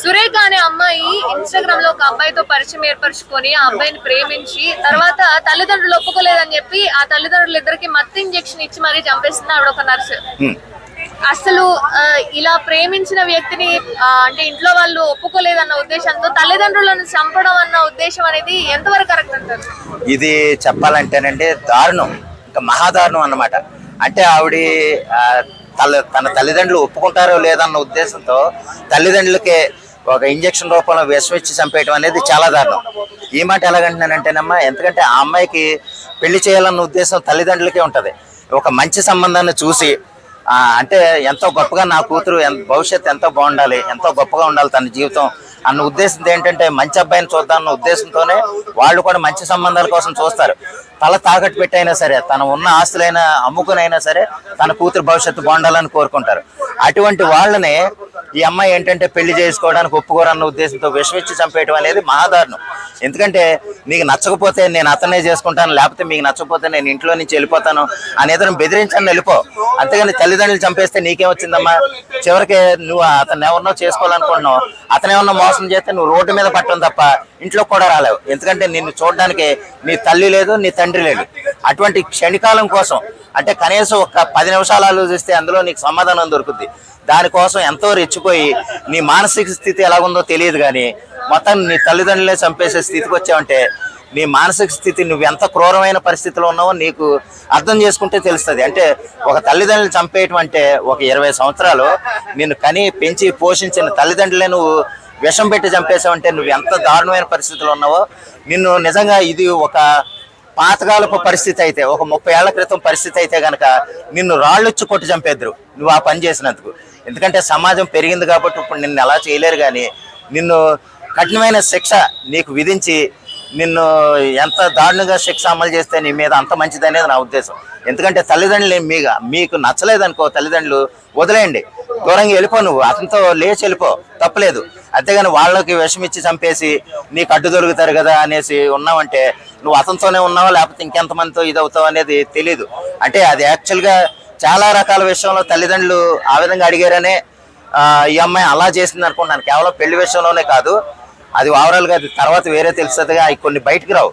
సురేఖ అనే అమ్మాయి ఇన్స్టాగ్రామ్లో ఒక అబ్బాయితో పరిచయం ఏర్పరచుకొని ఆ అబ్బాయిని ప్రేమించి తర్వాత తల్లిదండ్రులు ఒప్పుకోలేదని చెప్పి ఆ తల్లిదండ్రులు ఇద్దరికి మత్తు ఇంజెక్షన్ ఇచ్చి మరీ చంపేస్తుంది ఆవిడ ఒక నర్సు. అసలు ఇలా ప్రేమించిన వ్యక్తిని అంటే ఇంట్లో వాళ్ళు ఒప్పుకోలేదన్న ఉద్దేశంతో తల్లిదండ్రులను చంపడం అన్న ఉద్దేశం అనేది ఎంతవరకు కరెక్ట్ అంటారు? ఇది చెప్పాలంటేనండి దారుణం ఇంకా మహాదారుణం అన్నమాట. అంటే ఆవిడ తల తన తల్లిదండ్రులు ఒప్పుకుంటారో లేదన్న ఉద్దేశంతో తల్లిదండ్రులకే ఒక ఇంజక్షన్ రూపంలో విషం ఇచ్చి అనేది చాలా దారుణం. ఈ మాట ఎలాగంటున్నానంటేనమ్మా ఎందుకంటే ఆ అమ్మాయికి పెళ్ళి చేయాలన్న ఉద్దేశం తల్లిదండ్రులకే ఉంటుంది. ఒక మంచి సంబంధాన్ని చూసి అంటే ఎంతో గొప్పగా నా కూతురు భవిష్యత్తు ఎంతో బాగుండాలి ఎంతో గొప్పగా ఉండాలి తన జీవితం అన్న ఉద్దేశం ఏంటంటే మంచి అబ్బాయిని చూద్దామన్న ఉద్దేశంతోనే వాళ్ళు కూడా మంచి సంబంధాల కోసం చూస్తారు. తల తాకట్టు పెట్టైనా సరే తను ఉన్న ఆస్తులైనా అమ్ముకునైనా సరే తన కూతురు భవిష్యత్తు బాగుండాలని కోరుకుంటారు. అటువంటి వాళ్ళని ఈ అమ్మాయి ఏంటంటే పెళ్ళి చేసుకోవడానికి ఒప్పుకోరన్న ఉద్దేశంతో విషమిచ్చి చంపేయడం అనేది మహాదారుణం. ఎందుకంటే నీకు నచ్చకపోతే నేను అతనే చేసుకుంటాను లేకపోతే మీకు నచ్చకపోతే నేను ఇంట్లో నుంచి వెళ్ళిపోతాను అనేది బెదిరించని వెళ్ళిపో. అంతేగాని తల్లిదండ్రులు చంపేస్తే నీకేం వచ్చిందమ్మా చివరికి నువ్వు అతను ఎవరినో చేసుకోవాలనుకుంటున్నావు. అతను ఏమన్నా మోసం చేస్తే నువ్వు రోడ్డు మీద పట్టడం తప్ప ఇంట్లో కూడా రాలేవు. ఎందుకంటే నిన్ను చూడడానికి నీ తల్లి లేదు నీ తండ్రి లేడు. అటువంటి క్షణికాలం కోసం అంటే కనీసం ఒక పది నిమిషాలు ఆలోచిస్తే అందులో నీకు సమాధానం దొరుకుద్ది. దానికోసం ఎంతో రెచ్చిపోయి నీ మానసిక స్థితి ఎలాగుందో తెలియదు కానీ మొత్తం నీ తల్లిదండ్రులే చంపేసే స్థితికి వచ్చావంటే నీ మానసిక స్థితి నువ్వు ఎంత క్రూరమైన పరిస్థితిలో ఉన్నావో నీకు అర్థం చేసుకుంటే తెలుస్తుంది. అంటే ఒక తల్లిదండ్రులు చంపేయటం అంటే ఒక ఇరవై సంవత్సరాలు నిన్ను కని పెంచి పోషించిన తల్లిదండ్రులే నువ్వు విషం పెట్టి చంపేసావంటే నువ్వు ఎంత దారుణమైన పరిస్థితిలో ఉన్నావో నిన్ను నిజంగా ఇది ఒక పాతకాలపు పరిస్థితి అయితే ఒక ముప్పై ఏళ్ళ క్రితం పరిస్థితి అయితే గనక నిన్ను రాళ్ళొచ్చి కొట్టి చంపేద్దరు. నువ్వు ఆ పని చేసినందుకు. ఎందుకంటే సమాజం పెరిగింది కాబట్టి ఇప్పుడు నిన్ను ఎలా చేయలేరు కానీ నిన్ను కఠినమైన శిక్ష నీకు విధించి నిన్ను ఎంత దారుణంగా శిక్ష అమలు చేస్తే నీ మీద అంత మంచిది అనేది నా ఉద్దేశం. ఎందుకంటే తల్లిదండ్రులు మీగా మీకు నచ్చలేదనుకో తల్లిదండ్రులు వదిలేయండి. దూరంగా వెళ్ళిపో నువ్వు అతనితో లేచి వెళ్ళిపో తప్పలేదు. అంతేగాని వాళ్ళకి విషం ఇచ్చి చంపేసి నీకు అడ్డు దొరుకుతారు కదా అనేసి ఉన్నావంటే నువ్వు అతనితోనే ఉన్నావా లేకపోతే ఇంకెంతమందితో ఇది అవుతావు అనేది తెలియదు అంటే అది యాక్చువల్గా చాలా రకాల విషయంలో తల్లిదండ్రులు ఆ విధంగా అడిగారనే ఈ అమ్మాయి అలా చేసింది అనుకుంటున్నాను. కేవలం పెళ్ళి విషయంలోనే కాదు అది ఓవరాల్గా అది తర్వాత వేరే తెలుస్తుందిగా అవి కొన్ని బయటికి రావు.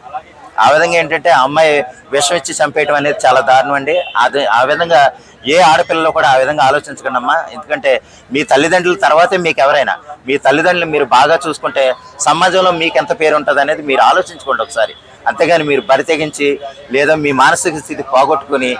ఆ విధంగా ఏంటంటే ఆ అమ్మాయి విషం ఇచ్చి చంపేయటం అనేది చాలా దారుణం అండి. అది ఆ విధంగా ఏ ఆడపిల్లలో కూడా ఆ విధంగా ఆలోచించకండి అమ్మా ఎందుకంటే మీ తల్లిదండ్రుల తర్వాతే మీకు ఎవరైనా మీ తల్లిదండ్రులు మీరు బాగా చూసుకుంటే సమాజంలో మీకు ఎంత పేరు ఉంటుంది అనేది మీరు ఆలోచించుకోండి ఒకసారి. అంతేగాని మీరు బరితెగించి లేదా మీ మానసిక స్థితి పోగొట్టుకుని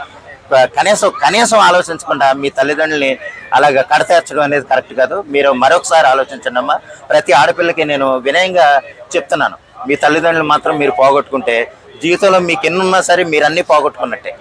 కనీసం కనీసం ఆలోచించకుండా మీ తల్లిదండ్రుల్ని అలాగ కడతేర్చడం అనేది కరెక్ట్ కాదు. మీరు మరొకసారి ఆలోచించండి అమ్మా. ప్రతి ఆడపిల్లకి నేను వినయంగా చెప్తున్నాను. మీ తల్లిదండ్రులు మాత్రం మీరు పోగొట్టుకుంటే జీవితంలో మీకు ఎన్నున్నా సరే మీరు అన్నీ పోగొట్టుకున్నట్టే.